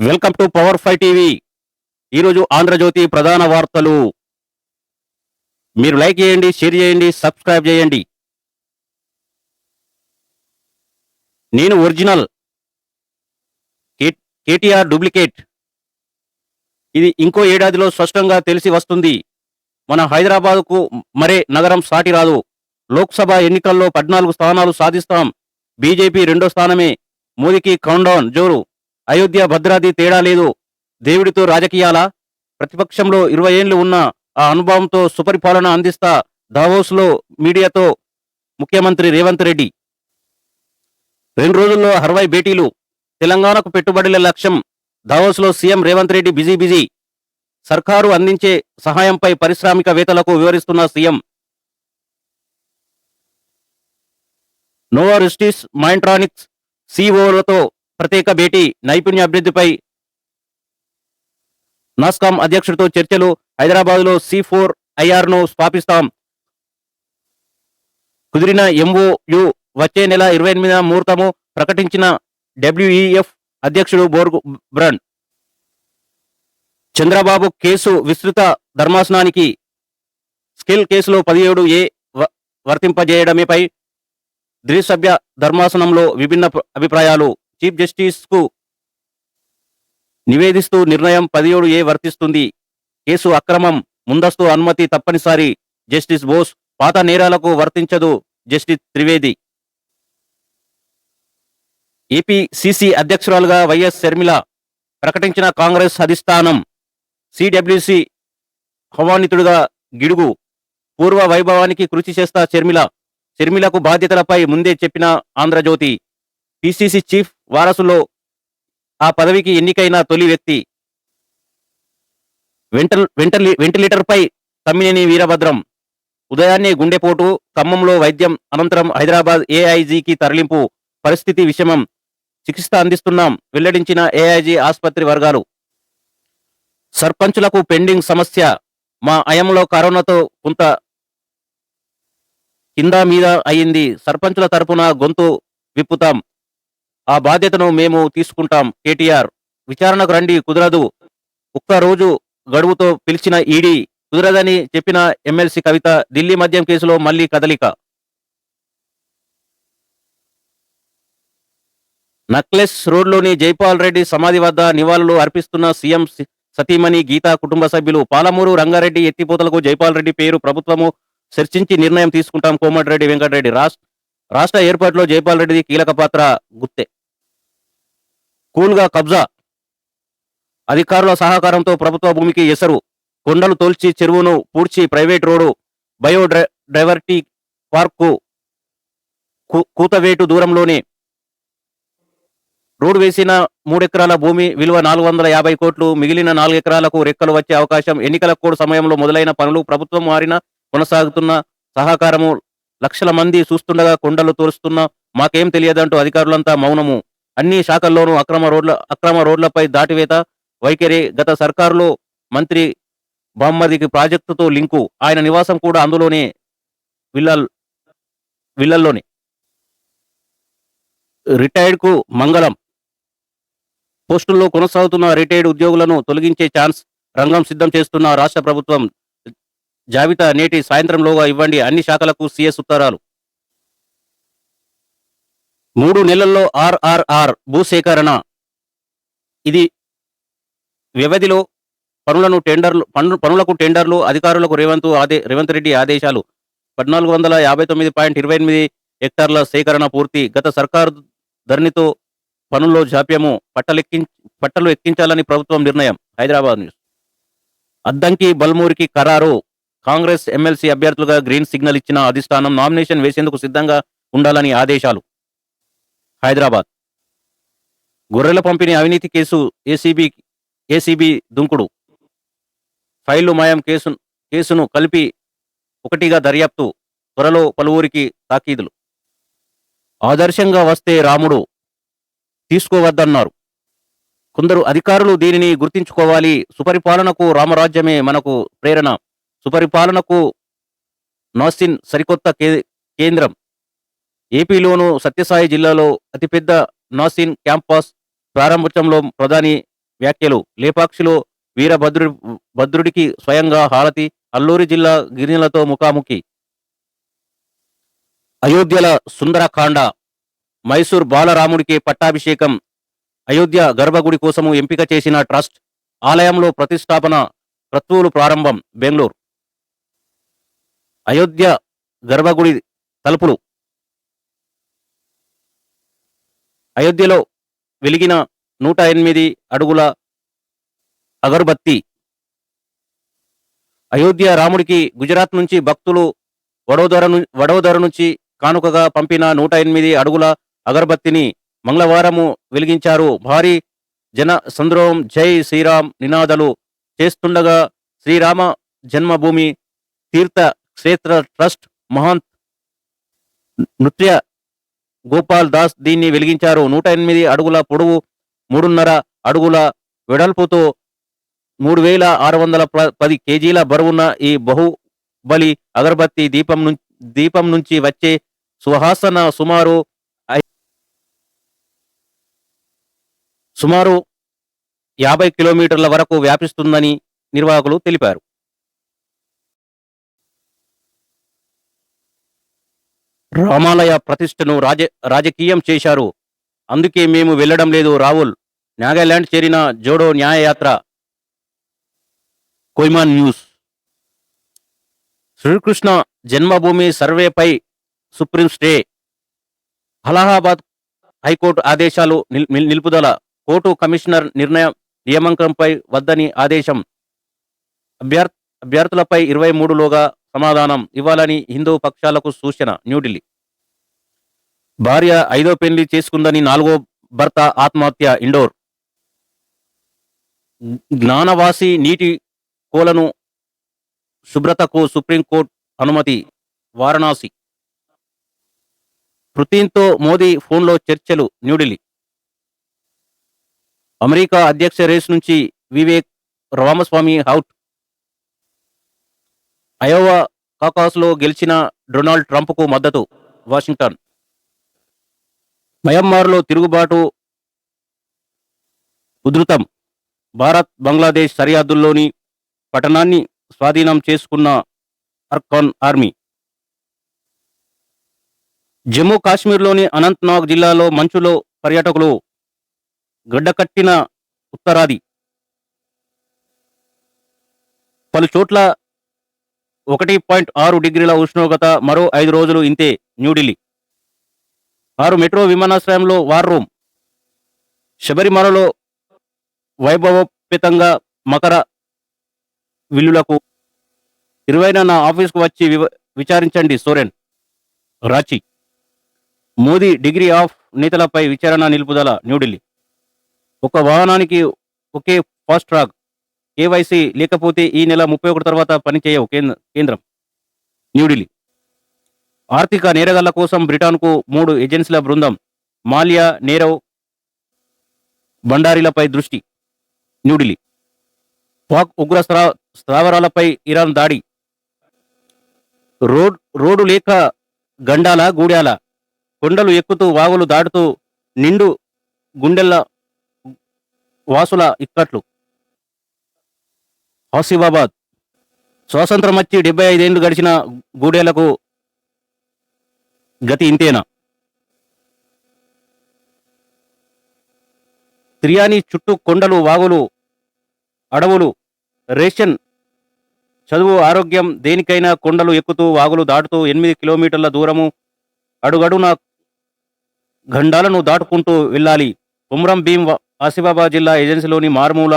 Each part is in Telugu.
Welcome to power five TV. ఈరోజు ఆంధ్రజ్యోతి ప్రధాన వార్తలు. మీరు లైక్ చేయండి షేర్ చేయండి సబ్స్క్రైబ్ చేయండి. నేను ఒరిజినల్. కే- కేటీఆర్ డూప్లికేట్. ఇది ఇంకో ఏడాదిలో స్పష్టంగా తెలిసి వస్తుంది. మన హైదరాబాద్కు మరే నగరం సాటి రాదు. లోక్సభ ఎన్నికల్లో పద్నాలుగు స్థానాలు సాధిస్తాం. బీజేపీ రెండో స్థానమే. మోదీకి కౌండౌన్ జోరు. అయోధ్య భద్రాది తేడా లేదు. దేవుడితో రాజకీయాల? ప్రతిపక్షంలో ఇరవై ఏళ్ళు ఉన్న ఆ అనుభవంతో సుపరిపాలన అందిస్తా దావోస్లో మీడియాతో ముఖ్యమంత్రి రేవంత్ రెడ్డి. రెండు రోజుల్లో అరవై భేటీలు తెలంగాణకు పెట్టుబడుల లక్ష్యం దావోస్లో CM Revanth Reddy busy busy. సర్కారు అందించే సహాయంపై పారిశ్రామికవేత్తలకు వివరిస్తున్న సీఎం. నోవారిస్టిస్ మైంట్రానిక్స్ సిఓలతో ప్రత్యేక భేటీ నైపుణ్య అభివృద్ధిపై నాస్కాం అధ్యక్షుడితో చర్చలు. హైదరాబాద్లో సి ఫోర్ ఐఆర్ను స్థాపిస్తాం. కుదిరిన ఎంఓయు వచ్చే నెల ఇరవై ఎనిమిదిన ముహూర్తము ప్రకటించిన డబ్ల్యూఈఎఫ్ అధ్యక్షుడు బోర్గు బ్రన్ చంద్రబాబు కేసు విస్తృత ధర్మాసనానికి స్కిల్ కేసులో పదిహేడు ఏ వర్తింపజేయడమేపై ద్విసభ్య ధర్మాసనంలో విభిన్న అభిప్రాయాలు. చీఫ్ జస్టిస్కు నివేదిస్తూ నిర్ణయం పదిహేడు ఏ వర్తిస్తుంది? కేసు అక్రమం ముందస్తు అనుమతి తప్పనిసరి. జస్టిస్ బోస్ పాత నేరాలకు వర్తించదు జస్టిస్ త్రివేది. ఏపీసీసీ అధ్యక్షురాలుగా వైఎస్ శర్మిల ప్రకటించిన కాంగ్రెస్ అధిష్టానం. సిడబ్ల్యూసి హవానితుడుగా గిడుగు. పూర్వ వైభవానికి కృషి చేస్తా శర్మిల షర్మిలకు బాధ్యతలపై ముందే చెప్పిన ఆంధ్రజ్యోతి. పిసిసి చీఫ్ వారసులో ఆ పదవికి ఎన్నికైన తొలి వ్యక్తి వెంటల్ వెంటలి వెంటిలేటర్పై తమ్మినేని వీరభద్రం. ఉదయాన్నే గుండెపోటు ఖమ్మంలో వైద్యం అనంతరం హైదరాబాద్ ఏఐజీకి తరలింపు. పరిస్థితి విషమం. చికిత్స అందిస్తున్నాం వెల్లడించిన ఏఐజీ ఆసుపత్రి వర్గాలు. సర్పంచులకు పెండింగ్ సమస్య. మా అయంలో కరోనాతో కొంత కింద మీద అయింది. సర్పంచుల తరపున గొంతు విప్పుతాం. ఆ బాధ్యతను మేము తీసుకుంటాం. కేటీఆర్ విచారణకు రండి కుదరదు. ఒక్కరోజు గడువుతో పిలిచిన ఈడీ కుదరదని చెప్పిన ఎమ్మెల్సీ కవిత ఢిల్లీ మద్యం కేసులో మళ్ళీ కదలిక. నక్లెస్ రోడ్లోని జైపాల్ రెడ్డి సమాధి వద్ద నివాళులు అర్పిస్తున్న సీఎం సి- సతీమణి గీతా కుటుంబ సభ్యులు పాలమూరు రంగారెడ్డి ఎత్తిపోతలకు జైపాల్ రెడ్డి పేరు ప్రభుత్వము చర్చించి నిర్ణయం తీసుకుంటాం. కోమటిరెడ్డి వెంకటరెడ్డి రాష్ట్ర రాష్ట్ర ఏర్పాటులో జైపాల్ రెడ్డిది కీలక పాత్ర గుత్తే. కూల్గా కబ్జా. అధికారుల సహకారంతో ప్రభుత్వ భూమికి ఎసరు. కొండలు తోల్చి చెరువును పూడ్చి private road bio diversity park కూతవేటు దూరంలోనే. రోడ్డు వేసిన మూడెకరాల భూమి విలువ నాలుగు వందల యాభై కోట్లు. మిగిలిన నాలుగు ఎకరాలకు రెక్కలు వచ్చే అవకాశం ఎన్నికల కోడ్ సమయంలో మొదలైన పనులు ప్రభుత్వం మారిన కొనసాగుతున్న సహకారము లక్షల మంది చూస్తుండగా కొండలు తోరుస్తున్న మాకేం తెలియదంటూ అధికారులంతా మౌనము. అన్ని శాఖల్లోనూ అక్రమ రోడ్ల అక్రమ రోడ్లపై దాటివేత వైఖరి గత సర్కారులో మంత్రి బామ్మదికి ప్రాజెక్టుతో లింకు. ఆయన నివాసం కూడా అందులోనే విల్లల్ విల్లల్లోనే. రిటైర్డ్కు మంగళం. పోస్టుల్లో కొనసాగుతున్న రిటైర్డ్ ఉద్యోగులను తొలగించే ఛాన్స్ రంగం సిద్ధం చేస్తున్న రాష్ట్ర ప్రభుత్వం జాబితా నేటి సాయంత్రంలోగా ఇవ్వండి. అన్ని శాఖలకు సిఎస్ ఉత్తరాలు. మూడు నెలల్లో ఆర్ఆర్ఆర్ భూసేకరణ. ఇది వ్యవధిలో పనులను టెండర్లు పనులు పనులకు టెండర్లు అధికారులకు రేవంత్ ఆదే రేవంత్ రెడ్డి ఆదేశాలు. పద్నాలుగు వందల యాభై తొమ్మిది పాయింట్ ఇరవై ఎనిమిది హెక్టార్ల సేకరణ పూర్తి. గత సర్కారు ధరణితో పనుల్లో జాప్యము పట్టలెక్కి పట్టలు ఎక్కించాలని ప్రభుత్వం నిర్ణయం. హైదరాబాద్ న్యూస్. అద్దంకి బల్మూరికి ఖరారు. కాంగ్రెస్ ఎమ్మెల్సీ అభ్యర్థులుగా గ్రీన్ సిగ్నల్ ఇచ్చిన అధిష్టానం నామినేషన్ వేసేందుకు సిద్ధంగా ఉండాలని ఆదేశాలు. హైదరాబాద్. గొర్రెల పంపిణీ అవినీతి కేసు ఏసీబీ ఏసీబీ దుంకుడు. ఫైళ్ళు మాయం కేసు కేసును కలిపి ఒకటిగా దర్యాప్తు త్వరలో పలువురికి తాకీదులు. ఆదర్శంగా వస్తే రాముడు తీసుకోవద్దన్నారు. కొందరు అధికారులు దీనిని గుర్తించుకోవాలి. సుపరిపాలనకు రామరాజ్యమే మనకు ప్రేరణ. సుపరిపాలనకు నాసిన్ సరికొత్త కే- కేంద్రం. ఏపీలోను సత్యసాయి జిల్లాలో అతిపెద్ద నాసిన్ క్యాంపస్ ప్రారంభోత్సవంలో ప్రధాని వ్యాఖ్యలు. లేపాక్షిలో వీరభద్రుడి భద్రుడికి స్వయంగా హారతి అల్లూరి జిల్లా గిరిజనులతో ముఖాముఖి. అయోధ్యల సుందరకాండ మైసూర్ బాలరాముడికి పట్టాభిషేకం అయోధ్య గర్భగుడి కోసము ఎంపిక చేసిన ట్రస్ట్ ఆలయంలో ప్రతిష్టాపన క్రతువులు ప్రారంభం బెంగళూరు. అయోధ్య గర్భగుడి తలుపులు అయోధ్యలో వెలిగిన నూట ఎనిమిది అడుగుల అగరుబత్తి. అయోధ్య రాముడికి గుజరాత్ నుంచి భక్తులు వడోదర వడోదర నుంచి కానుకగా పంపిన నూట ఎనిమిది అడుగుల అగరబత్తిని మంగళవారము వెలిగించారు. భారీ జన సంద్రోహం జై శ్రీరామ్ నినాదాలు చేస్తుండగా శ్రీరామ జన్మభూమి తీర్థ క్షేత్ర ట్రస్ట్ మహంత్ నృత్య గోపాల్ దాస్ దీన్ని వెలిగించారు. నూట ఎనిమిది అడుగుల పొడవు మూడున్నర అడుగుల వెడల్పుతో మూడు వేల ఆరు వందల ప- పది కేజీల బరువున్న ఈ బహుబలి అగరబత్తి దీపం నుంచి దీపం నుంచి వచ్చే సుహాసన సుమారు ఐ- సుమారు యాభై కిలోమీటర్ల వరకు వ్యాపిస్తుందని నిర్వాహకులు తెలిపారు. రామాలయ ప్రతిష్టను రాజ రాజకీయం చేశారు. అందుకే మేము వెళ్ళడం లేదు రాహుల్. నాగాలాండ్ చేరిన జోడో న్యాయయాత్ర. కొయ్మాన్ news. Shri Krishna Janmabhoomi సర్వేపై supreme stay. Allahabad high court ఆదేశాలు నిల్- నిలుపుదల. కోర్టు కమిషనర్ నిర్ణయం నియామకంపై వద్దని ఆదేశం. అభ్యర్థ అభ్యర్థులపై ఇరవై మూడులోగా సమాధానం ఇవ్వాలని హిందూ పక్షాలకు సూచన న్యూఢిల్లీ భార్య ఐదో పెళ్ళి చేసుకుందని నాలుగో భర్త ఆత్మహత్య ఇండోర్. జ్ఞానవాసి నీటి కోలను శుభ్రతకు సుప్రీంకోర్టు అనుమతి వారణాసి. పుతిన్తో మోదీ ఫోన్లో చర్చలు న్యూఢిల్లీ అమెరికా అధ్యక్ష రేస్ నుంచి వివేక్ రామస్వామి హౌట్ అయోవా కాకాస్లో గెలిచిన డొనాల్డ్ ట్రంప్కు మద్దతు వాషింగ్టన్. మయన్మార్లో తిరుగుబాటు ఉధృతం. భారత్ బంగ్లాదేశ్ సరిహద్దుల్లోని పట్టణాన్ని స్వాధీనం చేసుకున్న అర్కాన్ ఆర్మీ. జమ్మూ కాశ్మీర్లోని అనంతనాగ్ జిల్లాలో మంచులో పర్యాటకులు గడ్డకట్టిన ఉత్తరాది. పలు చోట్ల ఒకటి పాయింట్ ఆరు డిగ్రీల ఉష్ణోగ్రత మరో ఐదు రోజులు ఇంతే న్యూఢిల్లీ. ఆరు మెట్రో విమానాశ్రయంలో వార్ రూమ్ శబరిమలలో వైభవోపేతంగా మకర విల్లులకు ఇరవైన నా ఆఫీస్కు వచ్చి విచారించండి సోరెన్. రాంచీ. మోదీ డిగ్రీ ఆఫ్ నేతలపై విచారణ నిలుపుదల న్యూఢిల్లీ. ఒక వాహనానికి ఒకే ఫాస్ట్ ట్రాక్. కేవైసీ లేకపోతే ఈ నెల ముప్పై ఒకటి తర్వాత పనిచేయవు కేంద్ర కేంద్రం. న్యూఢిల్లీ. ఆర్థిక నేరగాళ్ళ కోసం బ్రిటన్కు మూడు ఏజెన్సీల బృందం మాల్యా నేరవ్ బండారీలపై దృష్టి. న్యూఢిల్లీ. పాక్ ఉగ్ర స్త్రా- స్థావరాలపై ఇరాన్ దాడి. రోడ్ రోడ్డు లేక గండాల గూడాల. కొండలు ఎక్కుతూ వాగులు దాటుతూ నిండు గుండెల వాసుల ఇక్కట్లు. ఆసిఫాబాద్. స్వాతంత్రం వచ్చి డెబ్బై ఐదేళ్ళు గడిచిన గూడేలకు గతి ఇంతేనా? తిరియాని చుట్టూ కొండలు వాగులు అడవులు రేషన్ చదువు ఆరోగ్యం దేనికైనా కొండలు ఎక్కుతూ వాగులు దాటుతూ ఎనిమిది కిలోమీటర్ల దూరము అడుగడున గండాలను దాటుకుంటూ వెళ్ళాలి. ఉమ్రం భీం ఆసిఫాబాద్ జిల్లా ఏజెన్సీలోని మారుమూల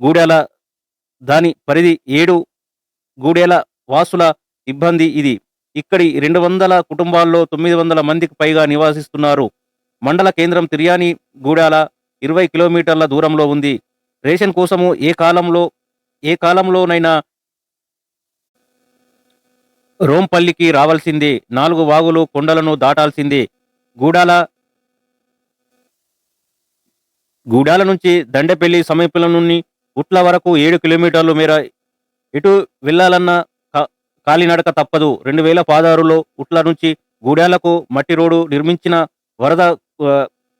గూడెల దాని పరిధి ఏడు గూడేల వాసుల ఇబ్బంది ఇది. ఇక్కడి రెండు వందల కుటుంబాల్లో తొమ్మిది వందల మందికి పైగా నివాసిస్తున్నారు. మండల కేంద్రం తిర్యాని గూడాల ఇరవై కిలోమీటర్ల దూరంలో ఉంది. రేషన్ కోసము ఏ కాలంలో ఏ కాలంలోనైనా రోంపల్లికి రావాల్సిందే. నాలుగు వాగులు కొండలను దాటాల్సిందే. గూడాల గూడాల నుంచి దండపల్లి సమీపంలో గుట్ల వరకు ఏడు కిలోమీటర్లు మేర ఎటు వెళ్ళాలన్న కా- కాలినడక తప్పదు. రెండు వేల పదహారులో ఉట్ల నుంచి గూడాలకు మట్టి రోడ్డు నిర్మించిన వరద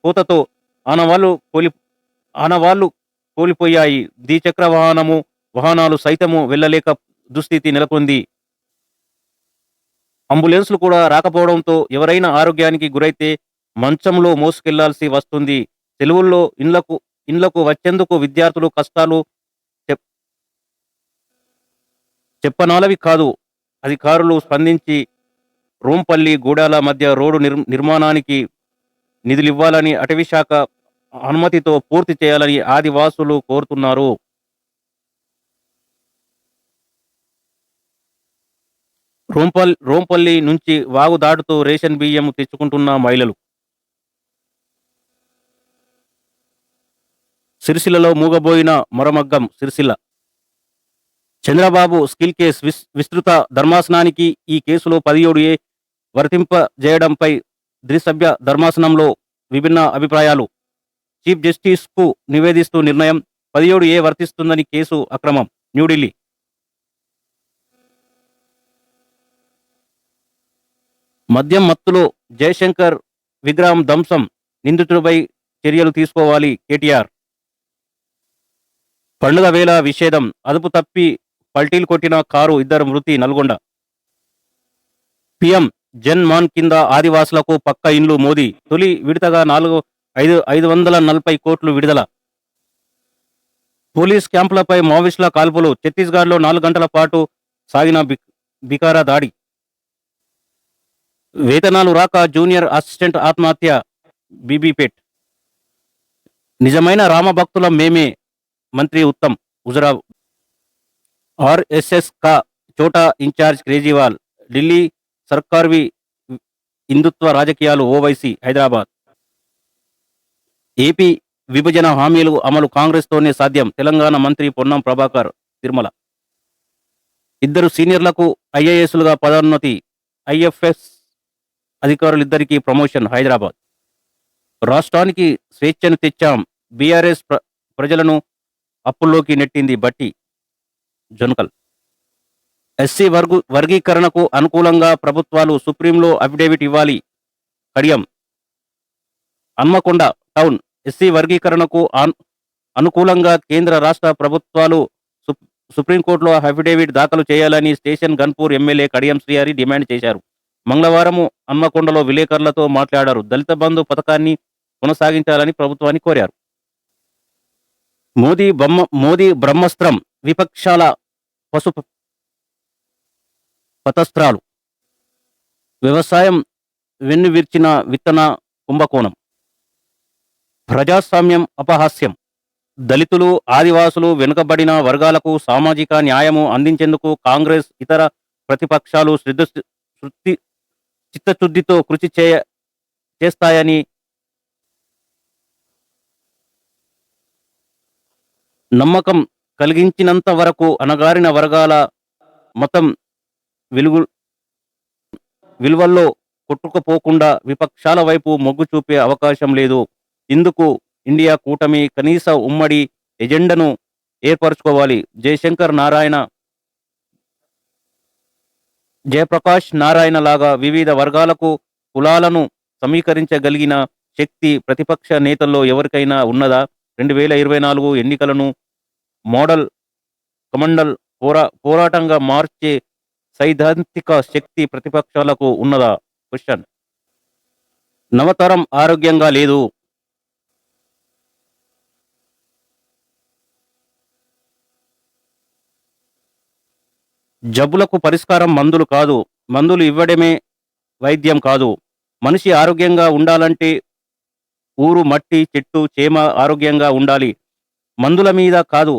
కోతతో ఆనవాళ్ళు కోలి ఆనవాళ్ళు కోల్పోయాయి. ద్విచక్ర వాహనము వాహనాలు సైతము వెళ్ళలేక దుస్థితి నెలకొంది. అంబులెన్స్లు కూడా రాకపోవడంతో ఎవరైనా ఆరోగ్యానికి గురైతే మంచంలో మోసుకెళ్ళాల్సి వస్తుంది. సెలవుల్లో ఇండ్లకు ఇండ్లకు వచ్చేందుకు విద్యార్థులు కష్టాలు చెప్- చెప్పనాలవి కాదు. అధికారులు స్పందించి రోంపల్లి గూడాల మధ్య రోడ్డు నిర్ నిర్మాణానికి నిధులివ్వాలని అటవీ శాఖ అనుమతితో పూర్తి చేయాలని ఆదివాసులు కోరుతున్నారు. రోంపల్ రోంపల్లి నుంచి వాగు దాటుతూ రేషన్ బియ్యం తెచ్చుకుంటున్న మహిళలు సిరిసిల్లలో మూగబోయిన మొరమగ్గం సిరిసిల్ల. చంద్రబాబు స్కిల్ కేస్ విస్ విస్తృత ధర్మాసనానికి ఈ కేసులో పదిహేడు ఏ వర్తింపజేయడంపై ద్విసభ్య ధర్మాసనంలో విభిన్న అభిప్రాయాలు. చీఫ్ జస్టిస్కు నివేదిస్తూ నిర్ణయం పదిహేడు ఏ వర్తిస్తుందని కేసు అక్రమం న్యూఢిల్లీ. మద్యం మత్తులో జయశంకర్ విగ్రహం ధ్వంసం నిందితుడిపై చర్యలు తీసుకోవాలి కేటీఆర్. పండుగ వేళ విషేదం. అదుపు తప్పి పల్టీలు కొట్టిన కారు ఇద్దరు మృతి నల్గొండ. పిఎం జన్ మాన్ కింద ఆదివాసులకు పక్క ఇండ్లు మోదీ. తొలి విడతగా నాలుగు ఐదు ఐదు వందల నలభై కోట్లు విడుదల. పోలీస్ క్యాంపులపై మావోయిస్టుల కాల్పులు. ఛత్తీస్గఢ్లో నాలుగు గంటల పాటు సాగిన బికారా దాడి. వేతనాలు రాక జూనియర్ అసిస్టెంట్ ఆత్మహత్య బీబీపేట్. నిజమైన రామభక్తుల మేమే. మంత్రి ఉత్తమ్ హుజరావ్. ఆర్ఎస్ఎస్ కా చోటా ఇన్ఛార్జ్ కేజ్రీవాల్ ఢిల్లీ సర్కార్వి హిందుత్వ రాజకీయాలు ఓవైసీ హైదరాబాద్. ఏపీ విభజన హామీలు అమలు కాంగ్రెస్తోనే సాధ్యం తెలంగాణ మంత్రి పొన్నం ప్రభాకర్ తిరుమల. ఇద్దరు సీనియర్లకు ఐఏఎస్లుగా పదోన్నతి ఐఎఫ్ఎస్ అధికారులిద్దరికీ ప్రమోషన్ హైదరాబాద్. రాష్ట్రానికి స్వేచ్ఛను తెచ్చాం బీఆర్ఎస్ ప్ర ప్రజలను అప్పుల్లోకి నెట్టింది బట్టి. జొనకల్. ఎస్సీ వర్గు వర్గీకరణకు అనుకూలంగా ప్రభుత్వాలు సుప్రీంలో అఫిడేవిట్ ఇవ్వాలి. కడియం. హన్మకొండ టౌన్ ఎస్సీ వర్గీకరణకు అనుకూలంగా కేంద్ర రాష్ట్ర ప్రభుత్వాలు సుప్రీంకోర్టులో అఫిడేవిట్ దాఖలు చేయాలని station Ghanpur MLA Kadiyam Srihari demand చేశారు. మంగళవారం హన్మకొండలో విలేకరులతో మాట్లాడారు. దళిత బంధు పథకాన్ని కొనసాగించాలని ప్రభుత్వాన్ని కోరారు. మోదీ బొమ్మ మోదీ బ్రహ్మస్త్రం విపక్షాల పశు పతస్త్రాలు. వ్యవసాయం వెన్నువిర్చిన విత్తన కుంభకోణం. ప్రజాస్వామ్యం అపహాస్యం. దళితులు ఆదివాసులు వెనుకబడిన వర్గాలకు సామాజిక న్యాయము అందించేందుకు కాంగ్రెస్ ఇతర ప్రతిపక్షాలు శ్రద్ధ శుద్ధి చిత్తశుద్ధితో కృషి చేయ చేస్తాయని నమ్మకం కలిగించినంత వరకు అణగారిన వర్గాల మతం వెలుగు విలువల్లో కొట్టుకుపోకుండా విపక్షాల వైపు మొగ్గు చూపే అవకాశం లేదు. ఇందుకు ఇండియా కూటమి కనీస ఉమ్మడి ఎజెండాను ఏర్పరచుకోవాలి. జయశంకర్ నారాయణ జయప్రకాష్ నారాయణ లాగా వివిధ వర్గాలకు కులాలను సమీకరించగలిగిన శక్తి ప్రతిపక్ష నేతల్లో ఎవరికైనా ఉన్నదా? రెండు వేల ఇరవై నాలుగు ఎన్నికలను మోడల్ కమండల్ పోరా పోరాటంగా మార్చే సైద్ధాంతిక శక్తి ప్రతిపక్షాలకు ఉన్నదా? క్వశ్చన్ నవతరం ఆరోగ్యంగా లేదు. జబ్బులకు పరిష్కారం మందులు కాదు. మందులు ఇవ్వడమే వైద్యం కాదు. మనిషి ఆరోగ్యంగా ఉండాలంటే ఊరు మట్టి చెట్టు చేమ ఆరోగ్యంగా ఉండాలి. మందుల మీద కాదు.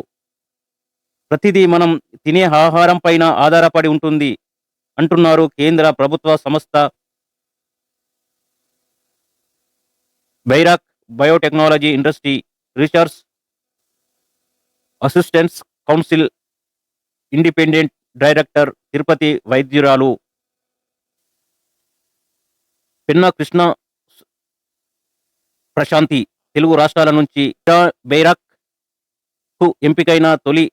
ప్రతిదీ మనం తినే ఆహారం పైన ఆధారపడి ఉంటుంది అంటున్నారు కేంద్ర ప్రభుత్వ సంస్థ. BIRAC biotechnology industry research assistance council independent director Tirupati వైద్యురాలు Pinna Krishna Prashanti Telugu రాష్ట్రాల నుంచి బైరాక్కు ఎంపికైన తొలి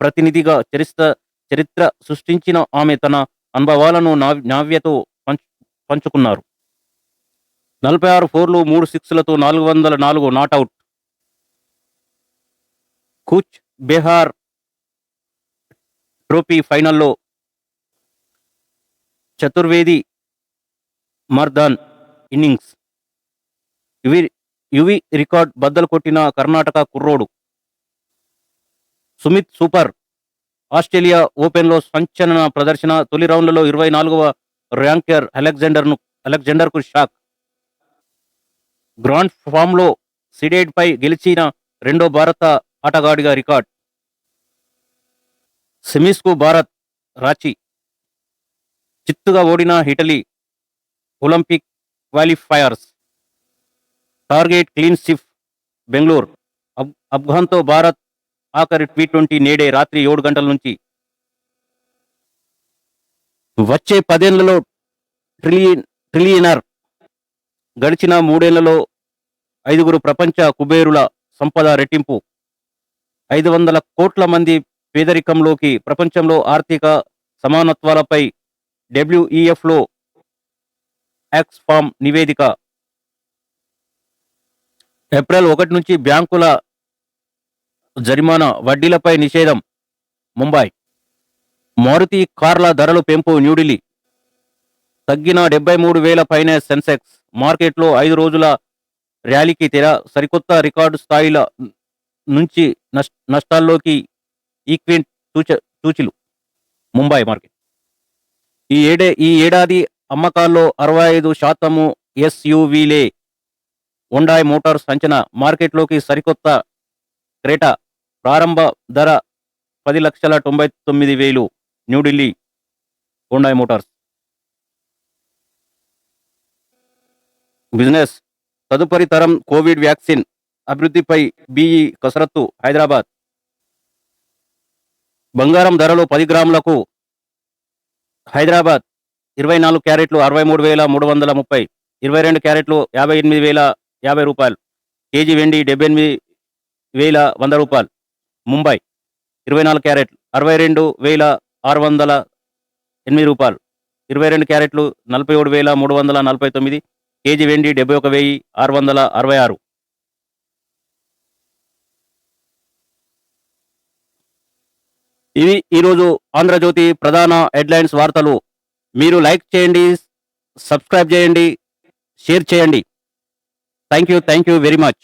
ప్రతినిధిగా చరిత్ర చరిత్ర సృష్టించిన ఆమె తన అనుభవాలను నావ్- నావ్యతో పంచు పంచుకున్నారు. నలభై ఆరు ఫోర్లు మూడు సిక్స్లతో నాలుగు వందల నాలుగు నాట్అవుట్ కూచ్ బేహార్ ట్రోఫీ ఫైనల్లో చతుర్వేది మర్దాన్ ఇన్నింగ్స్. యువి యువి రికార్డ్ బద్దలు కొట్టిన కర్ణాటక కుర్రోడు. సుమిత్ సూపర్. ఆస్ట్రేలియా ఓపెన్లో సంచలన ప్రదర్శన తొలి రౌండ్లలో ఇరవై నాలుగవ ర్యాంకర్ అలెగ్జాండర్ను అలెగ్జాండర్కు షాక్. గ్రాండ్ ఫామ్లో సిడేడ్పై గెలిచిన రెండో భారత ఆటగాడిగా రికార్డ్. సెమీస్కు భారత్ రాచి. చిత్తుగా ఓడిన Italy Olympic qualifiers. Target clean sweep Bengaluru. Of అఫ్ఘాన్తో భారత్ ఆఖరి టీ ట్వంటీ నేడే రాత్రి ఏడు గంటల నుంచి. వచ్చే పదేళ్ళలో ట్రిలియన్ ట్రిలియనర్ గడిచిన మూడేళ్ళలో ఐదుగురు ప్రపంచ కుబేరుల సంపద రెట్టింపు. ఐదు వందల కోట్ల మంది పేదరికంలోకి ప్రపంచంలో ఆర్థిక సమానత్వాలపై డబ్ల్యూఈఎఫ్లో ఎక్స్ఫామ్ నివేదిక. ఏప్రిల్ ఒకటి నుంచి బ్యాంకుల జరిమానా వడ్డీలపై నిషేధం ముంబై మారుతి కార్ల ధరలు పెంపు న్యూఢిల్లీ. తగ్గిన డెబ్బై మూడు వేల పైన సెన్సెక్స్. మార్కెట్లో ఐదు రోజుల ర్యాలీకి తెర సరికొత్త రికార్డు స్థాయిల నుంచి నష్- నష్టాల్లోకి ఈక్వింట్ సూచ సూచిలు ముంబై మార్కెట్. ఈ ఏడే ఈ ఏడాది అమ్మకాల్లో అరవై ఐదు శాతము ఎస్యూవీలే. ఉండాయ్ మోటార్స్ అంచనా మార్కెట్లోకి సరికొత్త క్రేటా. ప్రారంభ ధర పది లక్షల తొంభై తొమ్మిది వేలు. New Delhi Hyundai Motors. Business. తదుపరి తరం కోవిడ్ వ్యాక్సిన్. అభివృద్ధిపై బీఈ కసరత్తు హైదరాబాద్. బంగారం ధరలు పది గ్రాములకు హైదరాబాద్ ఇరవై నాలుగు క్యారెట్లు అరవై మూడు వేల మూడు వందల ముప్పై ఇరవై రెండు క్యారెట్లు యాభై ఎనిమిది వేల యాభై రూపాయలు కేజీ వెండి డెబ్బై ఎనిమిది వేల వంద రూపాయలు. ముంబై. ఇరవై నాలుగు క్యారెట్లు. అరవై రెండు వేల ఆరు వందల ఎనిమిది రూపాయలు. ఇరవై రెండు క్యారెట్లు నలభై ఏడు వేల మూడు వందల నలభై తొమ్మిది కేజీ వెండి డెబ్బై ఒక వెయ్యి ఆరు వందల అరవై ఆరు ఇవి ఈరోజు ఆంధ్రజ్యోతి ప్రధాన హెడ్లైన్స్ వార్తలు. మీరు లైక్ చేయండి సబ్స్క్రైబ్ చేయండి షేర్ చేయండి. Thank you thank you very much.